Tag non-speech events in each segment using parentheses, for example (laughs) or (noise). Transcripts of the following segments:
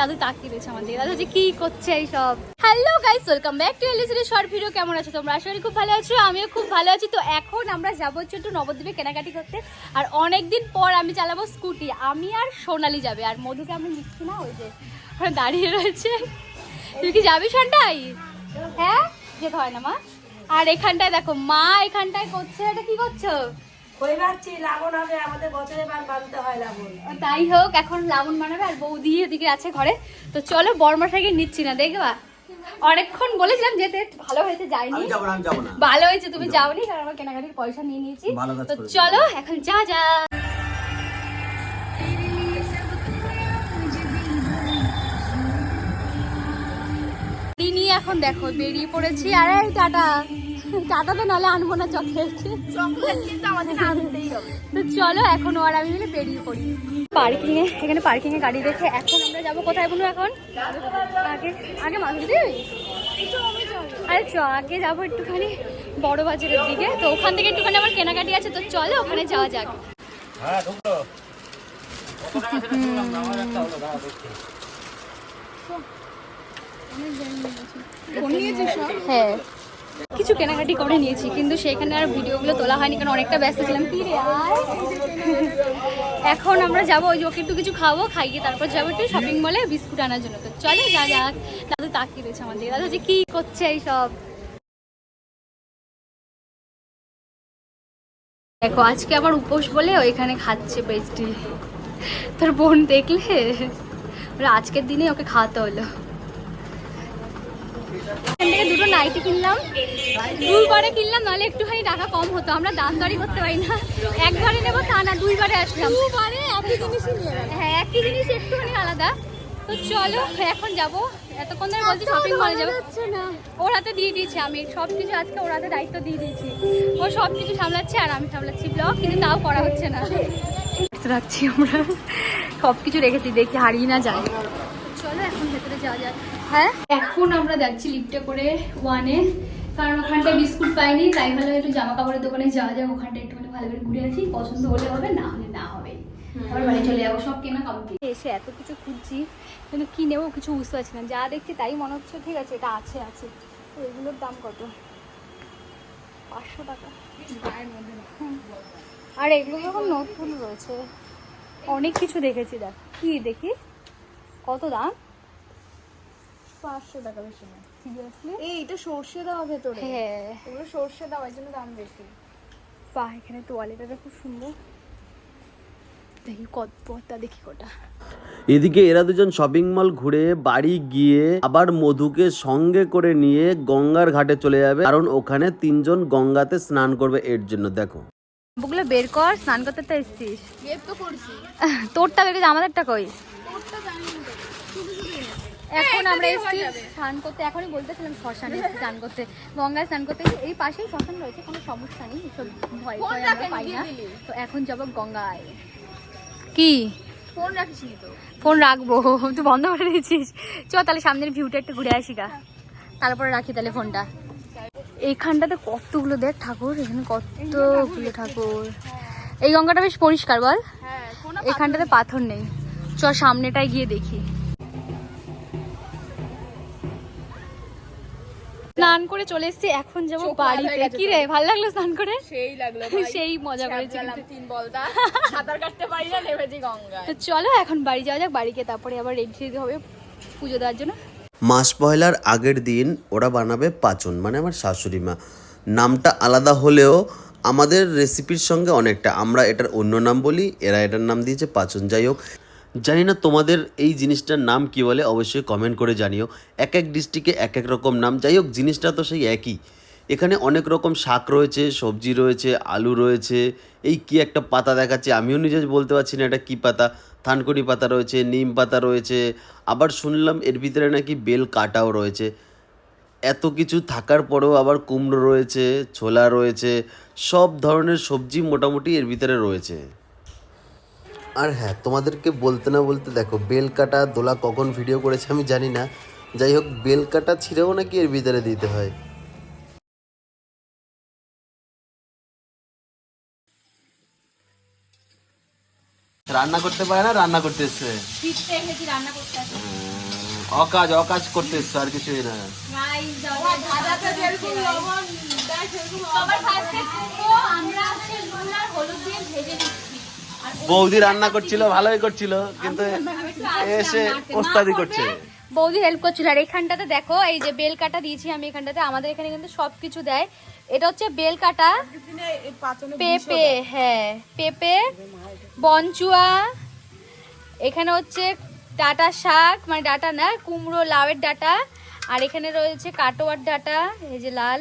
দাদু তাকিয়ে রয়েছে আমাদের দাদু যে কি করছে এই সব hello guys welcome back to এলিসির short video কেমন আছো তোমরা? আশা করি খুব ভালো আছো, আমিও খুব ভালো আছি। তো এখন আমরা যাব হচ্ছে একটু নবদ্বীপে কেনাকাটি করতে। আর অনেক দিন পর আমি চালাবো স্কুটি। আমি আর সোনালি যাবে, আর মধুকে আমি নিচ্ছি না, ওই যে দাঁড়িয়ে রয়েছে। তুই কি যাবি সন্টাই হ্যাঁ? যেতে হয় না মা। আর এখানটায় দেখো, মা এখানটায় করছে, এটা কি করছ? কই ভাবছি লাবণ হবে আমাদের বছরে বার বানতে হয় লাবণ। তাই হোক এখন লাবণ বানাবে আর বৌদি এদিকে আছে ঘরে। তো চলো বর্মাশাকে নিচ্ছি না দেখবা? অনেকক্ষণ বলেছিলাম যেতে ভালো হয়েছে যাইনি। ভালো হয়েছে তুমি যাওনি কারণ আমার কেনাকাটির পয়সা নিয়ে নিয়েছি। তো চলো এখন যা যা। এখন দেখো বেরিয়ে পড়েছি। আরে এই টাটা। টাটা তো নালে আনব না চকলেট তো চলো এখন ও আর আমি মিলে বেরিয়ে পড়ি। পার্কিং এ এখানে পার্কিং এ গাড়ি রেখে এখন আমরা যাব কোথায় বলব এখন? আগে আগে মাধুরী? আরে চ আগে যাব একটুখানি বড় বাজারের দিকে। তো ওখান থেকে একটুখানি আমার কেনাকাটি আছে তো চলো ওখানে যাওয়া যাক। হ্যাঁ। কিছু কেনাকাটি করে নিয়েছি, কিন্তু সেখানে আর ভিডিওগুলো তোলা হয়নি, কারণ অনেকটা ব্যস্ত ছিলাম। কি রে এখন আমরা যাব, ওই ওকে একটু কিছু খাব খাইয়ে তারপর যাব একটু শপিং মলে বিস্কুট আনার জন্য। তো চলে যা যাক, দাদু তাকিয়ে রয়েছে আমাদের। দাদু যে কি করছে এইসব? দেখো, আজকে আবার উপোস বলে ওইখানে খাচ্ছে পেস্ট্রি তোর বোন দেখলে? আজকের দিনে ওকে খাওয়াতে হলো। এখান থেকে দুটো নাইটি কিনলাম। দুইবারে কিনলাম নাহলে একটুখানি টাকা কম হতো। আমরা দাম দরই করতে পারি না। একবারে নেব তা না দুইবারে আসলাম। দুবারে একই জিনিসই হ্যাঁ একই জিনিস একটুখানি আলাদা। তো চলো এখন যাব। এতক্ষণ ধরে বলছি শপিং মলে যাব। ওর হাতে দিয়ে দিয়েছি আমি। সব কিছু আজকে ওর হাতে দায়িত্ব দিয়ে দিয়েছি। ও সব কিছু সামলাচ্ছে আর আমি সামলাচ্ছি ব্লগ কিন্তু তাও করা হচ্ছে না। রাখছি আমরা। সব কিছু রেখেছি দেখি হারিয়ে না যায়। চলো এখন ভেতরে যাওয়া যাক। হ্যাঁ? এখন আমরা যাচ্ছি লিফটে করে ওয়ানে কারণ ওখানটায় বিস্কুট পাইনি তাই ভালো একটু জামা কাপড়ের দোকানে যাওয়া যাক ওখানটা একটুখানি ভালো করে ঘুরে আসি পছন্দ হলে হবে না হলে না হবে। আবার বাড়ি চলে যাব সব কেনা কমপ্লিট এসে এত কিছু খুঁজছি কিন্তু কি নেব কিছু বুঝতে পারছি না। যা দেখছি তাই মনে হচ্ছে ঠিক আছে এটা আছে আছে। তো এগুলোর দাম কত? পাঁচশো টাকা। আর এগুলো যখন নতুন রয়েছে অনেক কিছু দেখেছি দেখ। কি দেখি? কত দাম? পাঁচশো টাকা বেশি না। সিরিয়াসলি এই এটা সর্ষে দেওয়া ভেতরে। হ্যাঁ। এগুলো সর্ষে দেওয়া এই জন্য দাম বেশি। পা এখানে তোয়ালেটা খুব সুন্দর। দেখি কত পথটা দেখি কটা। এদিকে এরা দুজন শপিং মল ঘুরে বাড়ি গিয়ে আবার মধুকে সঙ্গে করে নিয়ে গঙ্গার ঘাটে চলে যাবে। কারণ ওখানে তিনজন গঙ্গাতে স্নান করবে এর জন্য দেখো। বুকগুলো বের কর স্নান করতে তো এসছিস। বের তো করছি। তোরটা বের আমাদেরটা কই? তোরটা জানি এখন হ্যাঁ, আমরা এসেছি স্নান করতে। এখনই বলতেছিলাম শ্মশানে স্নান করতে। গঙ্গায় স্নান করতে। এই পাশেই শ্মশান রয়েছে কোনো সমস্যা নেই এসব ভয় ফোন ভয় আমরা পাই না। তো এখন যাব গঙ্গায়। কি? ফোন রাখিসনি তো। ফোন রাখব? তুই বন্ধ করে দিয়েছিস। চ তাহলে সামনের ভিউটা একটু ঘুরে আসি গা। তারপরে রাখি তাহলে ফোনটা। এইখানটাতে কতগুলো দেখ ঠাকুর এখানে কতগুলো ঠাকুর এই গঙ্গাটা বেশ পরিষ্কার বল। হ্যাঁ এখানটাতে পাথর নেই। চ সামনেটায় গিয়ে দেখি। স্নান করে চলে এসেছি এখন যাব বাড়িতে। কি রে ভালো লাগল স্নান করে? সেই লাগল সেই মজা করেছি তিন (laughs) সাঁতার কাটতে পারি না নেমেছি গঙ্গায়। তো চলো এখন বাড়ি যাওয়া যাক বাড়ি গিয়ে তারপরে আবার রেডি রেডি হবে পুজো দেওয়ার জন্য। মাস পয়লার আগের দিন ওরা বানাবে পাচন মানে আমার শাশুড়ি মা। নামটা আলাদা হলেও আমাদের রেসিপির সঙ্গে অনেকটা। আমরা এটার অন্য নাম বলি এরা এটার নাম দিয়েছে পাচন। যাই হোক জানি না তোমাদের এই জিনিসটার নাম কি বলে, অবশ্যই কমেন্ট করে জানিও। এক এক ডিস্ট্রিক্টে এক এক রকম নাম। যাই হোক, জিনিসটা তো সেই একই। এখানে অনেক রকম শাক রয়েছে, সবজি রয়েছে, আলু রয়েছে। এই কি একটা পাতা দেখাচ্ছে, আমিও নিজে বলতে পারছি না এটা কি পাতা। থানকুনি পাতা রয়েছে, নিম পাতা রয়েছে। আবার শুনলাম এর ভিতরে নাকি বেল কাটাও রয়েছে। এত কিছু থাকার পরেও আবার কুমড়ো রয়েছে, ছোলা রয়েছে, সব ধরনের সবজি মোটামুটি এর ভিতরে রয়েছে। আর হ্যাঁ তোমাদেরকে বলতে না বলতে দেখো বেল কাটা দোলা কখন ভিডিও করেছে আমি জানি না। যাই হোক বেল কাটা ছিঁড়েও নাকি এর ভিতরে দিতে হয়। রান্না করতে পারে না রান্না করতে এসছে। অকাজ অকাজ করতে এসছে আর কিছুই না গাইস সবার ফার্স্টে কুমড়ো আমরা হচ্ছে নুন আর হলুদ দিয়ে ভেজে নিচ্ছি আর বৌদি রান্না করছিল ভালোই করছিল কিন্তু এসে ওস্তাদি করছে। বৌদি হেল্প করছিল। আর এখানটাতে দেখো এই যে বেল কাটা দিয়েছি আমি এখানটাতে আমাদের এখানে কিন্তু সব কিছু দেয়। এটা হচ্ছে বেল কাটা পেঁপে হ্যাঁ পেঁপে বনচুয়া এখানে হচ্ছে ডাটা শাক মানে ডাটা না কুমড়ো লাউয়ের ডাটা আর এখানে রয়েছে কাটোয়ার ডাটা এই যে লাল।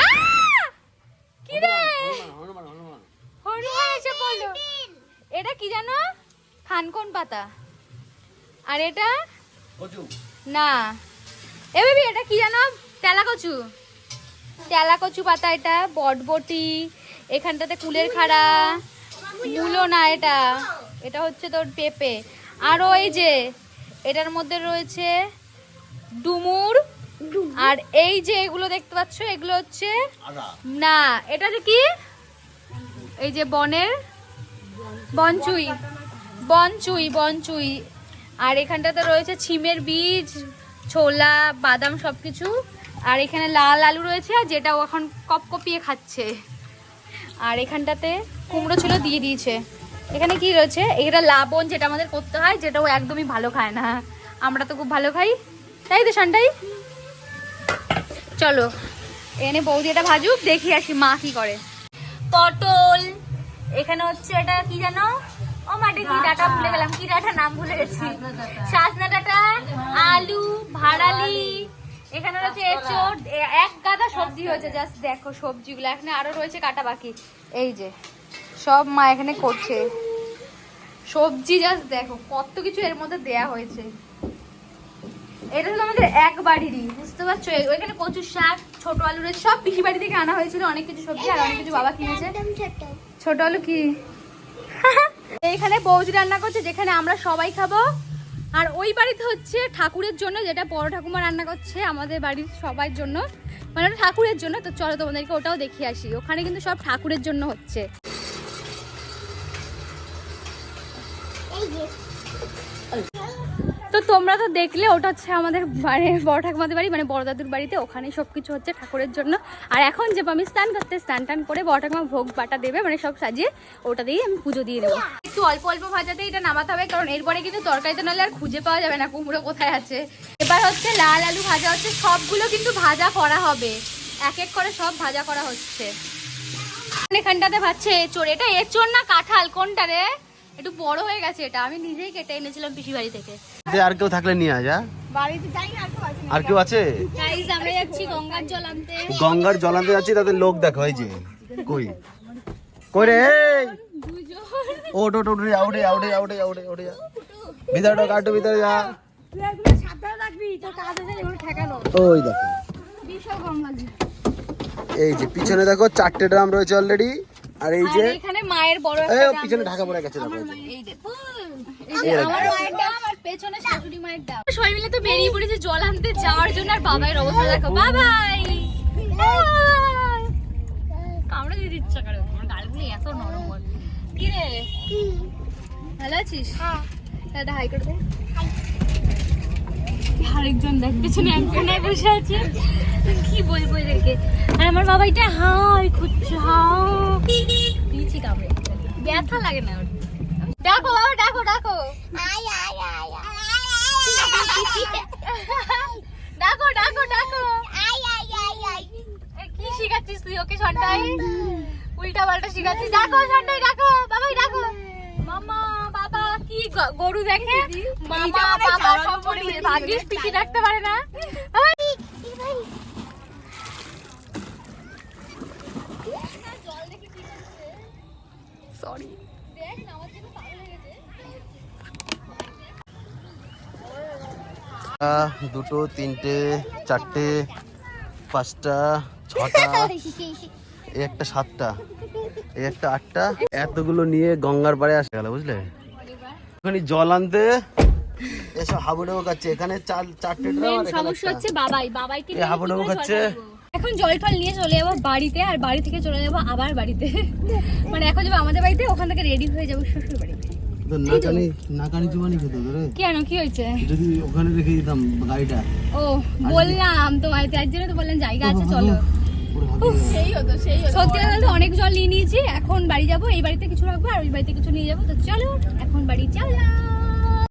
আহ! কি রে? হনুমান এসে পড়ল এটা কি জানো? খানকোন পাতা? আর এটা? না। এ বেবি এটা কি জানো? তেলা কচু। তেলা কচু পাতা এটা বটবটি এখানটাতে কুলের খাড়া। মূলো না এটা। এটা হচ্ছে তোর পেঁপে। আর ওই যে এটার মধ্যে রয়েছে ডুমুর। আর এই যে এগুলো দেখতে পাচ্ছ এগুলো হচ্ছে না এটা যে কি? এই যে বনের? বনচুই। বনচুই বনচুই। আর এখানটাতে রয়েছে ছিমের বীজ, ছোলা, বাদাম সব কিছু আর এখানে লাল আলু রয়েছে, আর যেটাও এখন কপকপিয়ে খাচ্ছে। আর এখানটাতে কুমড়ো ছিল দিয়ে দিয়েছে। এখানে কি রয়েছে? এটা লাবণ যেটা আমাদের করতে হয় যেটা ও একদমই ভালো খায় না। আমরা তো খুব ভালো খাই। তাই তো শান্তাই চলো, এনে বৌদি এটা ভাজুক, দেখি আসি মা কি করে। পটল। এখানে হচ্ছে এটা কি জানো? ও মাঠে কি? ডাটা ভুলে গেলাম। কি ডাটা নাম ভুলে গেছি। সাজনা ডাটা, আলু, ভাড়ালি। এখানে রয়েছে এঁচড়। এক গাদা সবজি হয়েছে জাস্ট দেখো সবজিগুলো। এখানে আরও রয়েছে কাটা বাকি। এই যে, সব মা এখানে করছে। সবজি জাস্ট দেখো, কত কিছু এর মধ্যে দেয়া হয়েছে। এটা হলো আমাদের এক বাড়িরই বুঝতে পারছ? ওইখানে কচুর শাক ছোট আলু রয়েছে সব পিসি বাড়ি থেকে আনা হয়েছিল অনেক কিছু সবজি আর অনেক কিছু বাবা কিনেছে। ছোট। আলু কি? (laughs) এইখানে বৌদি রান্না করছে যেখানে আমরা সবাই খাব। আর ওই বাড়িতে হচ্ছে ঠাকুরের জন্য যেটা বড় ঠাকুমা রান্না করছে আমাদের বাড়ির সবার জন্য। মানে ঠাকুরের জন্য তো চলো তোমাদেরকে ওটাও দেখিয়ে আসি। ওখানে কিন্তু সব ঠাকুরের জন্য হচ্ছে। তোমরা তো দেখলে, ওটা হচ্ছে আমাদের বাড়ি বড় ঠাকুমাদের বাড়ি মানে বড় দাদুর বাড়িতে। ওখানে সব কিছু হচ্ছে ঠাকুরের জন্য। আর এখন যে আমি স্নান করতে, স্নান টান করে বড় ঠাকুমা ভোগ বাটা দেবে মানে সব সাজিয়ে ওটা দিয়ে আমি পুজো দিয়ে দেবো। একটু অল্প অল্প ভাজাতে এটা নামাতে হবে, কারণ এরপরে কিন্তু তরকারিতে নাহলে আর খুঁজে পাওয়া যাবে না, কুমড়ো কোথায় আছে। এবার হচ্ছে লাল আলু ভাজা হচ্ছে, সবগুলো কিন্তু ভাজা করা হবে। এক এক করে সব ভাজা করা হচ্ছে। এখানটাতে ভাবছে এচোর এটা এচোর না কাঁঠাল? কোনটা রে? একটু বড় হয়ে গেছে এটা। আমি নিজেই কেটে এনেছিলাম পিসি বাড়ি থেকে। আর কেউ থাকলে নিয়ে আয় আর কেউ আছে আমরা যাচ্ছি গঙ্গার জল আনতে। গঙ্গার জল আনতে যাচ্ছি তাদের লোক দেখো এই যে। কই? কই রে? এই! ওট ওট ওট আউটে আউটে আউটে আউটে আউটে যা ভিতরে ঢোক, আটু ভিতরে যা। ওই দেখো। এই যে পিছনে দেখো চারটে ড্রাম রয়েছে অলরেডি আর এই যে এখানে মায়ের বড় একটা পিছনে ঢাকা পড়ে গেছে দেখো এই দেখো। আমার মায়ের ডাব আর পেছনে শাশুড়ি মায়ের ডাব সবাই মিলে তো বেরিয়ে পড়েছে জল আনতে যাওয়ার জন্য আর বাবাইয়ের অবস্থা দেখো। বাবাই! কামড়ে দিতে ইচ্ছা করে আমার গালগুলো এত নরম কি রে? ভালো আছিস? হ্যাঁ। দাদা হাই করে দে আরেকজন দেখ পেছনে একজন বসে আছে। কি বলব এদেরকে? আর আমার বাবাইটা হাই খুঁজছে দিয়েছি কামড়ে। ব্যথা লাগে না ওর। ডাকো বাবা ডাকো ডাকো। ডাকো ডাকো ডাকো। এ, কি শিখাচ্ছিস তুই ওকে সন্টাই উল্টা পাল্টা শিখাচ্ছিস। ডাকো সন্টাই ডাকো। বাবাই ডাকো। মামা বাবা কি গ- গরু দেখে? মামা বাবা সব ভাগ্যিস পিঠি ডাকতে পারে না বাবাই। সরি দুটো তিনটে চারটে পাঁচটা ছটা এই একটা সাতটা এই একটা আটটা। এতগুলো নিয়ে গঙ্গার পাড়ে আসে গেল বুঝলে? ওখানে জল আনতে এসব হাবুডাবু খাচ্ছে। এখানে চাল চারটে সমস্যা হচ্ছে বাবাই। বাবাইকে হাবুডুবু খাচ্ছে? এখন জল টল নিয়ে চলে যাব বাড়িতে আর বাড়ি থেকে চলে যাব আবার বাড়িতে। মানে এখন যাব আমাদের বাড়িতে ওখান থেকে রেডি হয়ে যাব শ্বশুর বাড়িতে। তো কেন কি হয়েছে? যদি ওখানে রেখে দিতাম গাড়িটা। ও বললাম তোমায় তার জন্য তো বললেন জায়গা আছে চলো। সত্যি কথা বলতে অনেক জল নিয়ে নিয়েছি এখন বাড়ি যাব এই বাড়িতে কিছু রাখব আর ওই বাড়িতে কিছু নিয়ে যাব তো চলো এখন বাড়ি চলো।